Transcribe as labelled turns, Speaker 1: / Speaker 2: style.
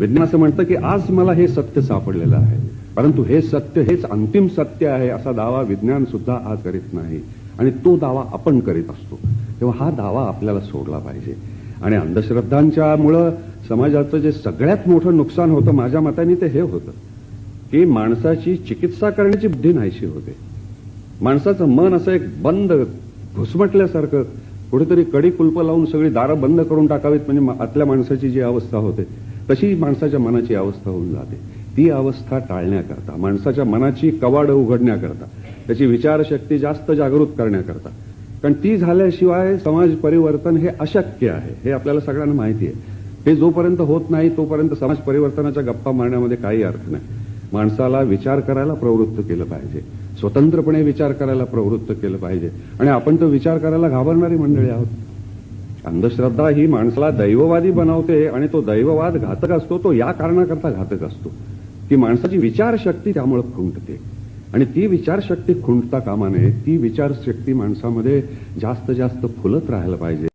Speaker 1: विज्ञान असं म्हणतं की आज मला हे सत्य सापडलेलं आहे. परंतु हे सत्य हेच अंतिम सत्य आहे असा दावा विज्ञान सुद्धा आज करीत नाही. आणि तो दावा आपण करीत असतो. तेव्हा हा दावा आपल्याला सोडला पाहिजे. आणि अंधश्रद्धांच्यामुळं समाजाचं जे सगळ्यात मोठं नुकसान होतं माझ्या मताने ते हे होतं की माणसाची चिकित्सा करण्याची बुद्धी नाहीशी होते. माणसाचं मन असं एक बंद घुसमटल्यासारखं कुठेतरी कडी कुलप लावून सगळी दारं बंद करून टाकावीत म्हणजे आतल्या माणसाची जी अवस्था होते तशी माणसाच्या मनाची अवस्था होऊन जाते. ती अवस्था टाळण्याकरता माणसाच्या मनाची कवाड उघडण्याकरता त्याची विचारशक्ती जास्त जागृत करण्याकरता. कारण ती झाल्याशिवाय समाज परिवर्तन हे अशक्य आहे हे आपल्याला सगळ्यांना माहिती आहे. हे जोपर्यंत होत नाही तोपर्यंत समाज परिवर्तनाच्या गप्पा मारण्यामध्ये काही अर्थ नाही. माणसाला विचार करायला प्रवृत्त केलं पाहिजे. स्वतंत्रपणे विचार करायला प्रवृत्त केलं पाहिजे. आणि आपण तर विचार करायला घाबरणारी मंडळी आहोत. अंधश्रद्धा ही माणसाला दैववादी बनवते आणि तो दैववाद घातक असतो तो या कारणाकरता घातक असतो. की माणसाची विचारशक्ती त्यामुळे खुंटते. आणि ती विचारशक्ती खुंटता कामा नये ती विचारशक्ती माणसामध्ये जास्त जास्त फुलत राहायला पाहिजे.